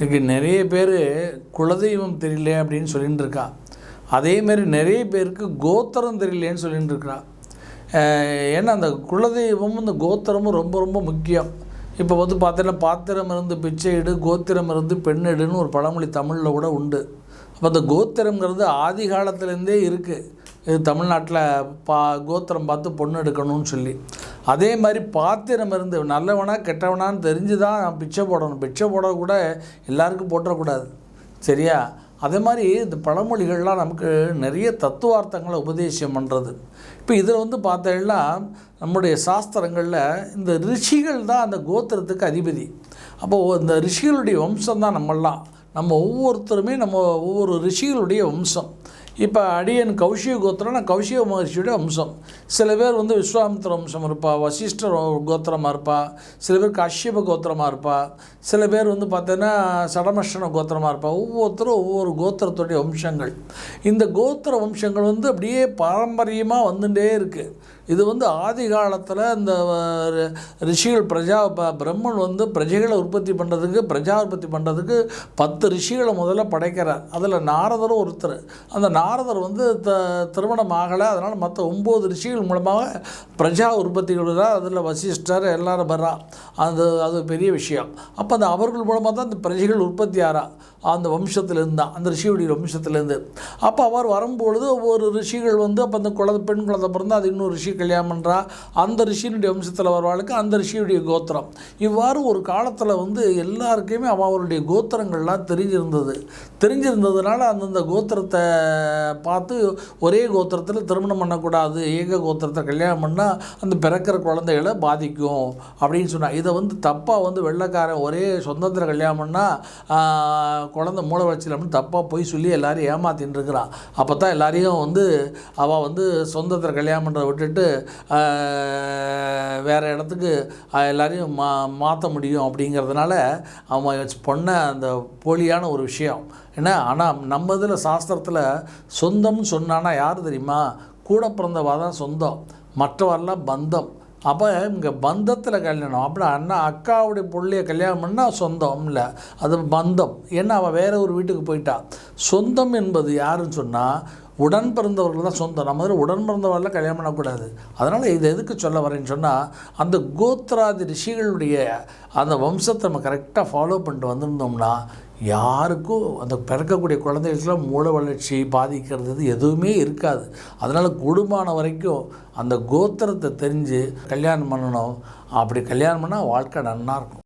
இன்றைக்கி நிறைய பேர் குலதெய்வம் தெரியல அப்படின்னு சொல்லிட்டு இருக்கா அதேமாரி நிறைய பேருக்கு கோத்திரம் தெரியலேன்னு சொல்லிட்டு இருக்கிறா ஏன்னா அந்த குலதெய்வமும் இந்த கோத்திரமும் ரொம்ப ரொம்ப முக்கியம். இப்போ வந்து பார்த்தீங்கன்னா பாத்திரம் இருந்து பிச்சை இடு கோத்திரம் இருந்து பெண்ணெடுன்னு ஒரு பழமொழி தமிழில் கூட உண்டு. அப்போ அந்த கோத்திரங்கிறது ஆதி காலத்துலேருந்தே இருக்குது இது தமிழ்நாட்டில் பா கோத்திரம் பார்த்து பொண்ணு எடுக்கணும்னு சொல்லி. அதே மாதிரி பாத்திரம் இருந்து நல்லவனா கெட்டவனான்னு தெரிஞ்சு தான் பிச்சை போடணும். பிச்சை போட கூட எல்லாருக்கும் போட்டுறக்கூடாது சரியா? அதே மாதிரி இந்த பழமொழிகள்லாம் நமக்கு நிறைய தத்துவார்த்தங்களை உபதேசம் பண்ணுறது இப்போ இதில் வந்து பார்த்தீங்கன்னா நம்முடைய சாஸ்திரங்களில் இந்த ரிஷிகள் தான் அந்த கோத்திரத்துக்கு அதிபதி. அப்போது இந்த ரிஷிகளுடைய வம்சம் தான் நம்மெல்லாம். நம்ம ஒவ்வொருத்தருமே நம்ம ஒவ்வொரு ரிஷிகளுடைய வம்சம். இப்போ அடியன் கௌஷிக கோத்திரம்னா கௌஷிக மகர்ஷியுடைய வம்சம் சில பேர் வந்து விஸ்வாமித்திர வம்சம் இருப்பா வசிஷ்டர் கோத்திரமாக இருப்பா சில பேர் காஷ்யப கோத்திரமாக இருப்பா சில பேர் வந்து பார்த்தீங்கன்னா சடமஷ்டன கோத்திரமாக இருப்பா. ஒவ்வொருத்தரும் ஒவ்வொரு கோத்திரத்துடைய வம்சங்கள் இந்த கோத்திர வம்சங்கள் வந்து அப்படியே பாரம்பரியமாக வந்துட்டே இருக்குது இது வந்து ஆதி காலத்தில் இந்த ரிஷிகள் பிரஜா ப- பிரம்மன் வந்து பிரஜைகளை உற்பத்தி பண்ணுறதுக்கு பிரஜா உற்பத்தி பண்ணுறதுக்கு பத்து ரிஷிகளை முதல்ல படைக்கிறார். அதில் நாரதரும் ஒருத்தர். அந்த நாரதர் வந்து த திருமணம் ஆகலை. அதனால் மற்ற ஒம்பது ரிஷிகள் மூலமாக பிரஜா உற்பத்திகள் அதில் வசிஷ்டர் எல்லாரும் வர்றா. அது அது பெரிய விஷயம். அப்போ அந்த அவர்கள் மூலமாக தான் இந்த பிரஜைகள் உற்பத்தி ஆறா. அந்த வம்சத்திலேருந்து தான் அந்த ரிஷியுடைய வம்சத்திலேருந்து. அப்போ அவர் வரும்பொழுது ஒவ்வொரு ரிஷிகள் வந்து அப்போ அந்த குழந்தை பெண் குழந்தை பிறந்தால் அது இன்னொரு ரிஷி கல்யாணம் பண்ணுறா அந்த ரிஷியினுடைய வம்சத்தில் வருவாளுக்கு அந்த ரிஷியுடைய கோத்திரம். இவ்வாறு ஒரு காலத்தில் வந்து எல்லாருக்குமே அவருடைய கோத்திரங்கள்லாம் தெரிஞ்சிருந்தது. தெரிஞ்சிருந்ததுனால அந்தந்த கோத்திரத்தை பார்த்து ஒரே கோத்திரத்தில் திருமணம் பண்ணக்கூடாது. ஏக கோத்திரத்தை கல்யாணம் பண்ணால் அந்த பிறக்கிற குழந்தைகளை பாதிக்கும் அப்படின்னு சொன்னால் இதை வந்து தப்பாக வந்து வெள்ளைக்காரன் ஒரே சொந்தத்தில் கல்யாணம் பண்ணால் குழந்தை மூளை வச்சிடலாம்னு தப்பாக போய் சொல்லி எல்லாரையும் ஏமாத்தின்னு இருக்கிறான். அப்போ தான் எல்லாரையும் வந்து அவள் வந்து சொந்தத்தில் கல்யாணம் பண்ணுறதை விட்டுட்டு வேறு இடத்துக்கு எல்லாரையும் மா மாற்ற முடியும் அப்படிங்கிறதுனால அவன் பொண்ணை அந்த போலியான ஒரு விஷயம். என்ன? ஆனால் நம்ம இதில் சாஸ்திரத்தில் சொந்தம்னு சொன்னான்னா யார் தெரியுமா? கூட பிறந்தவா தான் சொந்தம். மற்றவரெல்லாம் பந்தம். அப்போ இங்கே பந்தத்தில் கல்யாணம். அப்படி அண்ணா அக்காவுடைய பிள்ளைய கல்யாணம் பண்ணால் சொந்தம் இல்லை அது பந்தம். ஏன்னா அவள் வேறு ஒரு வீட்டுக்கு போயிட்டா. சொந்தம் என்பது யாருன்னு சொன்னால் உடன் பிறந்தவர்கள் தான் சொந்தம். நம்ம வந்து உடன் பிறந்தவர்கள்லாம் கல்யாணம் பண்ணக்கூடாது. அதனால் இது எதுக்கு சொல்ல வரேன்னு சொன்னால் அந்த கோத்ராதி ரிஷிகளுடைய அந்த வம்சத்தை நம்ம கரெக்டாக ஃபாலோ பண்ணிட்டு வந்திருந்தோம்னா யாருக்கும் அந்த பிறக்கக்கூடிய குழந்தைகளுக்கெல்லாம் மூல வளர்ச்சி பாதிக்கிறது எதுவுமே இருக்காது. அதனால் குடும்பமான வரைக்கும் அந்த கோத்திரத்தை தெரிஞ்சு கல்யாணம் பண்ணணும். அப்படி கல்யாணம் பண்ணால் வாழ்க்கை நன்னா இருக்கும்.